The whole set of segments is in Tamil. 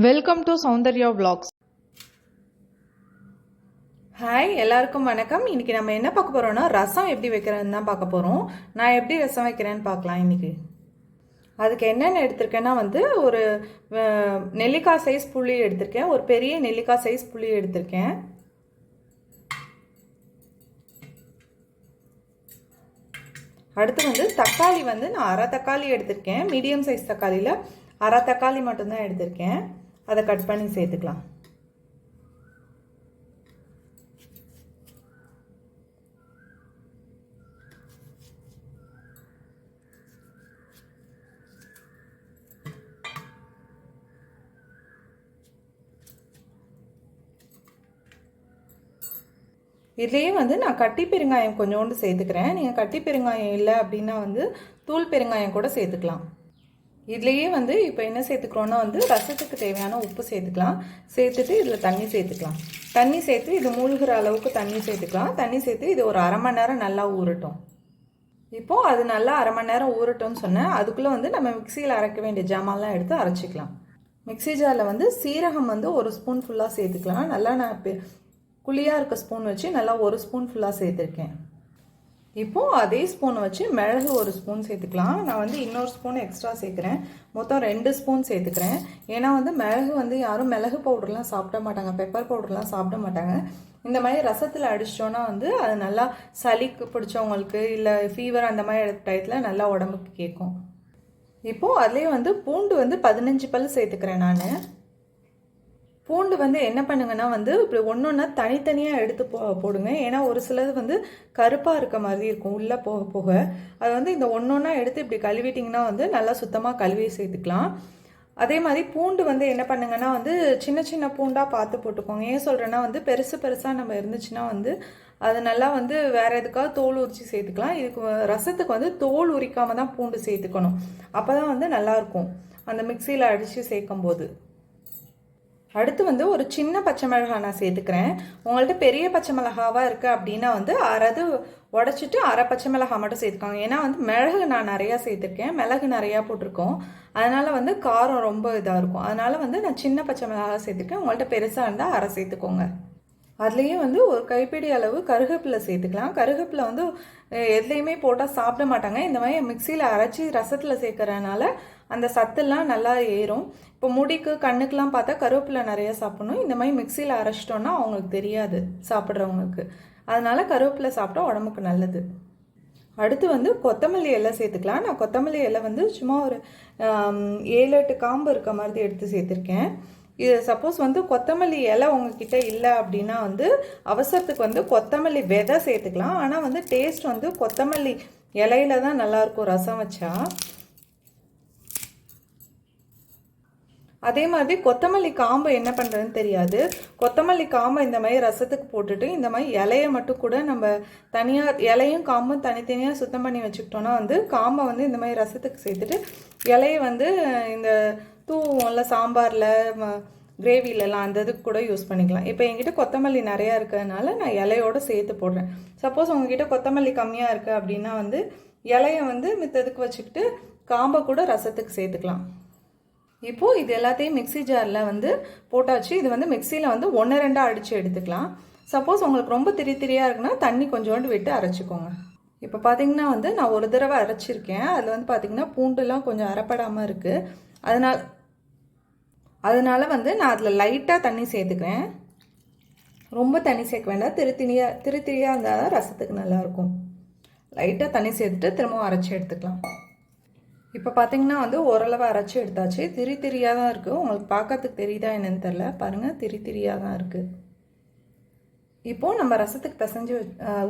Welcome to Soundarya vlogs. Hi எல்லாருக்கும் வணக்கம். இன்னைக்கு நம்ம என்ன பார்க்க போறோம்னா ரசம் எப்படி வைக்கிறேன்னு தான் பார்க்க போகிறோம் நான் எப்படி ரசம் வைக்கிறேன்னு பார்க்கலாம் இன்னைக்கு. அதுக்கு என்னென்ன எடுத்திருக்கேன்னா வந்து ஒரு நெல்லிக்காய் சைஸ் புளி எடுத்திருக்கேன். ஒரு பெரிய நெல்லிக்காய் சைஸ் புளி எடுத்திருக்கேன். அடுத்து வந்து தக்காளி வந்து நான் அரை தக்காளி எடுத்திருக்கேன். மீடியம் சைஸ் தக்காளியில் அரை தக்காளி மட்டும்தான் எடுத்திருக்கேன். அதை கட் பண்ணி சேர்த்துக்கலாம். இதுலேயே வந்து நான் கட்டி பெருங்காயம் கொஞ்சோண்டு சேர்த்துக்கிறேன். நீங்கள் கட்டி பெருங்காயம் இல்லை அப்படின்னா வந்து தூள் பெருங்காயம் கூட சேர்த்துக்கலாம். இதுலேயே வந்து இப்போ என்ன சேர்த்துக்கிறோன்னா வந்து ரசத்துக்கு தேவையான உப்பு சேர்த்துக்கலாம். சேர்த்துட்டு இதில் தண்ணி சேர்த்துக்கலாம். தண்ணி சேர்த்து இது மூழ்கிற அளவுக்கு தண்ணி சேர்த்துக்கலாம். தண்ணி சேர்த்து இது ஒரு அரை மணி நேரம் நல்லா ஊறட்டும். இப்போது அது நல்லா அரை மணி நேரம் ஊறட்டும்னு சொன்னேன். அதுக்குள்ளே வந்து நம்ம மிக்சியில் அரைக்க வேண்டிய ஜாமான்லாம் எடுத்து அரைச்சிக்கலாம். மிக்ஸி ஜாரில் வந்து சீரகம் வந்து ஒரு ஸ்பூன் ஃபுல்லாக சேர்த்துக்கலாம். நல்லா நான் குழியாக இருக்க ஸ்பூன் வச்சு நல்லா ஒரு ஸ்பூன் ஃபுல்லாக சேர்த்துருக்கேன். இப்போது அதே ஸ்பூனை வச்சு மிளகு ஒரு ஸ்பூன் சேர்த்துக்கலாம். நான் வந்து இன்னொரு ஸ்பூன் எக்ஸ்ட்ரா சேர்க்குறேன். மொத்தம் ரெண்டு ஸ்பூன் சேர்த்துக்கிறேன். ஏன்னா வந்து மிளகு வந்து யாரும் மிளகு பவுடர்லாம் சாப்பிட மாட்டாங்க. பெப்பர் பவுடர்லாம் சாப்பிட மாட்டாங்க. இந்த மாதிரி ரசத்தில் அடிச்சிட்டோன்னா வந்து அது நல்லா சளிக்கு பிடிச்சவங்களுக்கு இல்லை ஃபீவர் அந்த மாதிரி டயத்தில் நல்லா உடம்புக்கு கேட்கும் இப்போது அதுலேயே வந்து பூண்டு வந்து பதினஞ்சு பல் சேர்த்துக்கிறேன் நான். பூண்டு வந்து என்ன பண்ணுங்கன்னா வந்து இப்படி ஒன்று ஒன்றா தனித்தனியாக எடுத்து போ போடுங்க. ஏன்னா ஒரு சிலது வந்து கருப்பாக இருக்க மாதிரி இருக்கும் உள்ளே போக போக. அது வந்து இந்த ஒன்று ஒன்றா எடுத்து இப்படி கழுவிட்டிங்கன்னா வந்து நல்லா சுத்தமாக கழுவி சேர்த்துக்கலாம். அதே மாதிரி பூண்டு வந்து என்ன பண்ணுங்கன்னா வந்து சின்ன சின்ன பூண்டாக பார்த்து போட்டுக்கோங்க. ஏன் சொல்கிறேன்னா வந்து பெருசு பெருசாக நம்ம இருந்துச்சுன்னா வந்து அது நல்லா வந்து வேறு எதுக்காக தோல் உரித்து சேர்த்துக்கலாம். இதுக்கு ரசத்துக்கு வந்து தோல் உரிக்காமல் தான் பூண்டு சேர்த்துக்கணும். அப்போ தான் வந்து நல்லாயிருக்கும் அந்த மிக்சியில் அடித்து சேர்க்கும் போது அடுத்து வந்து ஒரு சின்ன பச்சை மிளகாய் நான் சேர்த்துக்கிறேன். உங்கள்ட்ட பெரிய பச்சை மிளகாவாக இருக்குது அப்படின்னா வந்து அறது உடச்சிட்டு அரை பச்சை மிளகாய் மட்டும் சேர்த்துக்கோங்க. ஏன்னா வந்து மிளகு நான் நிறையா சேர்த்துருக்கேன். மிளகு நிறையா போட்டிருக்கோம். அதனால் வந்து காரம் ரொம்ப இதாக இருக்கும். அதனால் வந்து நான் சின்ன பச்சை மிளகாய் சேர்த்துருக்கேன். உங்கள்ட்ட பெருசாக இருந்தால் அரை சேர்த்துக்கோங்க. அதுலேயே வந்து ஒரு கைப்பிடி அளவு கருவேப்பிலை சேர்த்துக்கலாம். கருவேப்பிலை வந்து எதுலேயுமே போட்டால் சாப்பிட மாட்டாங்க. இந்த மாதிரி மிக்சியில் அரைச்சி ரசத்தில் சேர்க்கறதுனால அந்த சத்தெல்லாம் நல்லா ஏறும். இப்போ முடிக்கு கண்ணுக்கெலாம் பார்த்தா கருவேப்பிலை நிறைய சாப்பிடணும். இந்த மாதிரி மிக்சியில் அரைச்சிட்டோன்னா அவங்களுக்கு தெரியாது சாப்பிட்றவங்களுக்கு. அதனால கருவேப்பிலை சாப்பிட்டா உடம்புக்கு நல்லது. அடுத்து வந்து கொத்தமல்லி இலை சேர்த்துக்கலாம். நான் கொத்தமல்லி இலை வந்து சும்மா ஒரு ஏழு எட்டு காம்பு இருக்க மாதிரி எடுத்து சேர்த்துருக்கேன். இது சப்போஸ் வந்து கொத்தமல்லி இலை உங்ககிட்ட இல்லை அப்படின்னா வந்து அவசரத்துக்கு வந்து கொத்தமல்லி விதை சேர்த்துக்கலாம். ஆனால் வந்து டேஸ்ட் வந்து கொத்தமல்லி இலையில தான் நல்லாயிருக்கும் ரசம் வச்சா. அதே மாதிரி கொத்தமல்லி காம்பு என்ன பண்ணுறதுன்னு தெரியாது. கொத்தமல்லி காம்பை இந்த மாதிரி ரசத்துக்கு போட்டுட்டு இந்த மாதிரி இலையை மட்டும் கூட நம்ம தனியாக இலையும் காம்பும் தனித்தனியாக சுத்தம் பண்ணி வச்சுக்கிட்டோன்னா வந்து காம்பை வந்து இந்த மாதிரி ரசத்துக்கு சேர்த்துட்டு இலையை வந்து இந்த தூவும்ல சாம்பாரில் கிரேவிலலாம் அந்த இதுக்கு கூட யூஸ் பண்ணிக்கலாம். இப்போ என்கிட்ட கொத்தமல்லி நிறையா இருக்கிறதுனால நான் இலையோட சேர்த்து போடுறேன். சப்போஸ் உங்ககிட்ட கொத்தமல்லி கம்மியாக இருக்குது அப்படின்னா வந்து இலையை வந்து மித்ததுக்கு வச்சுக்கிட்டு காம்பை கூட ரசத்துக்கு சேர்த்துக்கலாம். இப்போது இது எல்லாத்தையும் மிக்ஸி ஜாரில் வந்து போட்டாச்சு. இது வந்து மிக்சியில் வந்து ஒன்று ரெண்டாக அடித்து எடுத்துக்கலாம். சப்போஸ் உங்களுக்கு ரொம்ப திரி திரியாக இருக்குன்னா தண்ணி கொஞ்சோண்டு விட்டு அரைச்சிக்கோங்க. இப்போ பார்த்தீங்கன்னா வந்து நான் ஒரு தடவை அரைச்சிருக்கேன். அதில் வந்து பார்த்திங்கன்னா பூண்டுலாம் கொஞ்சம் அரைப்படாமல் இருக்குது அதனால் அதனால் வந்து நான் அதில் லைட்டாக தண்ணி சேர்த்துக்கிறேன். ரொம்ப தண்ணி சேர்க்க வேண்டாம். திரு திரியாக இருந்தால் தான் ரசத்துக்கு நல்லாயிருக்கும். லைட்டாக தண்ணி சேர்த்துட்டு திரும்பவும் அரைச்சி எடுத்துக்கலாம். இப்போ பார்த்தீங்கன்னா வந்து ஓரளவு அரைச்சி எடுத்தாச்சு. திரி திரியாக தான் இருக்குது உங்களுக்கு பார்க்கறதுக்கு தெரியுதா என்னென்னு தெரில பாருங்கள் திரி திரியாக தான் இருக்குது இப்போது நம்ம ரசத்துக்கு பிசைஞ்சு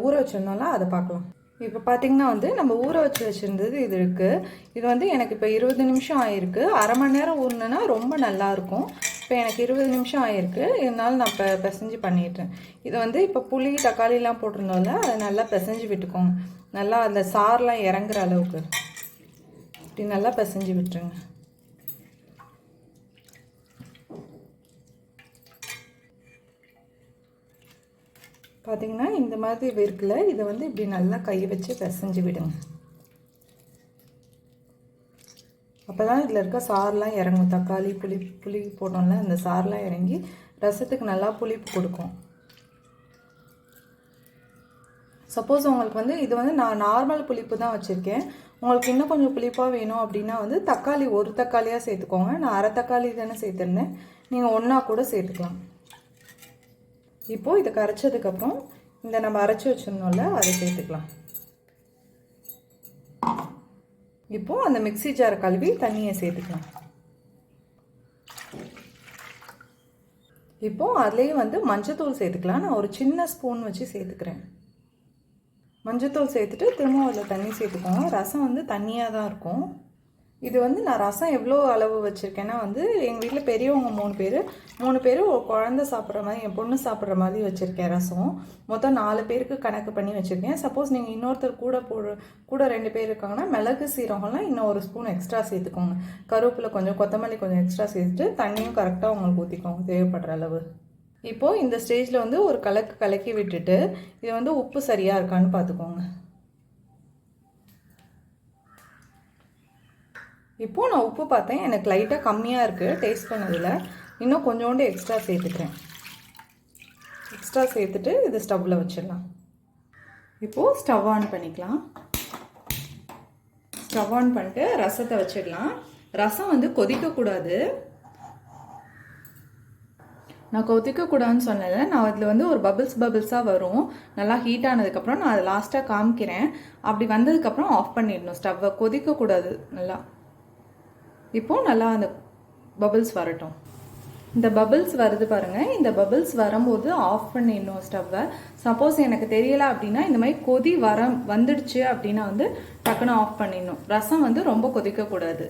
ஊற வச்சுருந்தோம்ல அதை பார்க்கலாம். இப்போ பார்த்தீங்கன்னா வந்து நம்ம ஊற வச்சு வச்சுருந்தது இது இருக்குது இது வந்து எனக்கு இப்போ இருபது நிமிஷம் ஆயிருக்கு. அரை மணி நேரம் ஊறினா ரொம்ப நல்லாயிருக்கும் இப்போ எனக்கு இருபது நிமிஷம் ஆயிருக்கு. இதனால நான் இப்போ பிசைஞ்சு பண்ணிட்டேன். இது வந்து இப்போ புளி தக்காளிலாம் போட்டிருந்தோம்ல அதை நல்லா பிசைஞ்சு விட்டுக்கோங்க. நல்லா அந்த சார்லாம் இறங்குற அளவுக்கு. இப்படி நல்லா பிசைஞ்சு விட்டுருங்க. பார்த்தீங்கன்னா இந்த மாதிரி இருக்குல்ல இதை வந்து இப்படி நல்லா கை வச்சு பிசைஞ்சு விடுங்க. அப்போ தான் இதில் இருக்க சாரெலாம் இறங்கும். தக்காளி புளி புளி போட்டோம்ல அந்த சாரெலாம் இறங்கி ரசத்துக்கு நல்லா புளிப்பு கொடுக்கும். சப்போஸ் உங்களுக்கு வந்து இது வந்து நான் நார்மல் புளிப்பு தான் வச்சுருக்கேன். உங்களுக்கு இன்னும் கொஞ்சம் புளிப்பாக வேணும் அப்படின்னா வந்து தக்காளி ஒரு தக்காளியாக சேர்த்துக்கோங்க. நான் அரை தக்காளி தானே சேர்த்துருந்தேன். நீங்கள் ஒன்றா கூட சேர்த்துக்கலாம். இப்போது இதை கரைச்சதுக்கப்புறம் இந்த நம்ம அரைச்சி வச்சுருந்தோம்ல அதை சேர்த்துக்கலாம். இப்போது அந்த மிக்ஸி ஜாரை கழுவி தண்ணியை சேர்த்துக்கலாம். இப்போது அதுலேயே வந்து மஞ்சத்தூள் சேர்த்துக்கலாம். நான் ஒரு சின்ன ஸ்பூன் வச்சு சேர்த்துக்கிறேன். மஞ்சத்தூள் சேர்த்துட்டு திரும்ப அதில் தண்ணி சேர்த்துக்கோங்க. ரசம் வந்து தண்ணியாக தான் இருக்கும். இது வந்து நான் ரசம் எவ்வளோ அளவு வச்சுருக்கேன்னா வந்து எங்கள் வீட்டில் பெரியவங்க மூணு பேர். மூணு பேர் குழந்த சாப்பிட்ற மாதிரி என் பொண்ணு சாப்பிட்ற மாதிரி வச்சுருக்கேன் ரசம். மொத்தம் நாலு பேருக்கு கணக்கு பண்ணி வச்சுருக்கேன். சப்போஸ் நீங்கள் இன்னொருத்தர் கூட போடு கூட ரெண்டு பேர் இருக்காங்கன்னா மிளகு சீரகம்லாம் இன்னும் ஒரு ஸ்பூன் எக்ஸ்ட்ரா சேர்த்துக்கோங்க. கருவேப்பில் கொஞ்சம் கொத்தமல்லி கொஞ்சம் எக்ஸ்ட்ரா சேர்த்துட்டு தண்ணியும் கரெக்டாக உங்களுக்கு ஊற்றிக்கோங்க தேவைப்படுற அளவு. இப்போது இந்த ஸ்டேஜில் வந்து ஒரு கலக்கு கலக்கி விட்டுட்டு இது வந்து உப்பு சரியாக இருக்கான்னு பார்த்துக்கோங்க. இப்போது நான் உப்பு பார்த்தேன். எனக்கு லைட்டாக கம்மியாக இருக்குது டேஸ்ட் பண்ணதில். இன்னும் கொஞ்சோண்டு எக்ஸ்ட்ரா சேர்த்துக்கிறேன். எக்ஸ்ட்ரா சேர்த்துட்டு இது ஸ்டவ்வில் வச்சிடலாம். இப்போது ஸ்டவ் ஆன் பண்ணிக்கலாம். ஸ்டவ் ஆன் பண்ணிட்டு ரசத்தை வச்சிடலாம். ரசம் வந்து கொதிக்கக்கூடாது. நான் கொதிக்கக்கூடாதுன்னு சொன்னேன் நான் அதில் வந்து ஒரு பபிள்ஸ் பபிள்ஸாக வரும். நல்லா ஹீட் ஆனதுக்கப்புறம் நான் அதை லாஸ்ட்டாக காமிக்கிறேன். அப்படி வந்ததுக்கப்புறம் ஆஃப் பண்ணிடணும். ஸ்டவ்வை கொதிக்கக்கூடாது. நல்லா. இப்போது நல்லா அந்த பபிள்ஸ் வரட்டும். இந்த பபிள்ஸ் வருது பாருங்கள் இந்த பபிள்ஸ் வரும்போது ஆஃப் பண்ணிடணும் ஸ்டவ்வை சப்போஸ் எனக்கு தெரியலை அப்படின்னா இந்த மாதிரி கொதி வர வந்துடுச்சு அப்படின்னா வந்து டக்குன்னு ஆஃப் பண்ணிடணும். ரசம் வந்து ரொம்ப கொதிக்கக்கூடாது.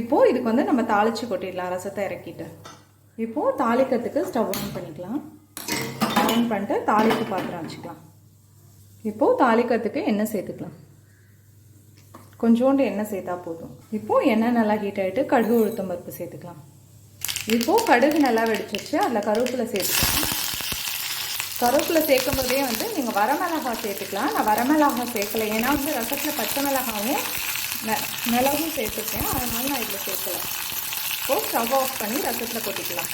இப்போது இதுக்கு வந்து நம்ம தாளித்து கொட்டிடலாம் ரசத்தை இறக்கிட்டு. இப்போது தாளிக்கிறதுக்கு ஸ்டவ் ஆன் பண்ணிக்கலாம். ஆன் பண்ணிட்டு தாளிப்பு பாத்திரம் வச்சுக்கலாம். இப்போது தாளிக்கிறதுக்கு எண்ணெய் சேர்த்துக்கலாம். கொஞ்சோண்டு எண்ணெய் சேர்த்தா போதும். இப்போது எண்ணெய் நல்லா ஹீட் ஆகிட்டு கடுகு உளுத்தம் பருப்பு சேர்த்துக்கலாம். இப்போது கடுகு நல்லா வெடிச்சிருச்சு அதில் கருவேப்பிலை சேர்த்துக்கலாம். கருவேப்பிலை சேர்க்கும் போதே வந்து நீங்கள் வரமிளகா சேர்த்துக்கலாம். நான் வரமிளகா சேர்க்கல ஏன்னா வந்து ரசத்தில் பச்சை மிளகாவும் மிளகும் சேர்த்துருக்கேன். அதனால நான் இதில் சேர்க்கலை. இப்போது ஸ்டவ் ஆஃப் பண்ணி ரசத்தில் கொட்டிக்கலாம்.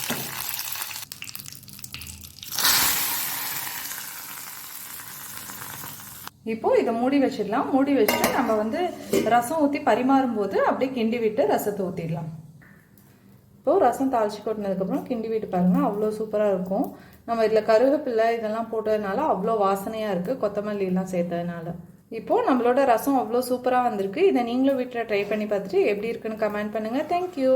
இப்போது இதை மூடி வச்சிடலாம். மூடி வச்சுட்டு நம்ம வந்து ரசம் ஊற்றி பரிமாறும் போது அப்படியே கிண்டி விட்டு ரசத்தை ஊற்றிடலாம் இப்போது ரசம் தாளிச்சு கொட்டினதுக்கப்புறம் கிண்டி விட்டு பாருங்கள் அவ்வளோ சூப்பராக இருக்கும். நம்ம இதில் கருவேப்பிலை இதெல்லாம் போட்டதுனால அவ்வளோ வாசனையாக இருக்குது கொத்தமல்லிலாம் சேர்த்ததுனால. இப்போது நம்மளோட ரசம் அவ்வளோ சூப்பராக வந்திருக்கு. இதை நீங்களும் வீட்டில் ட்ரை பண்ணி பார்த்துட்டு எப்படி இருக்குன்னு கமெண்ட் பண்ணுங்கள் தேங்க்யூ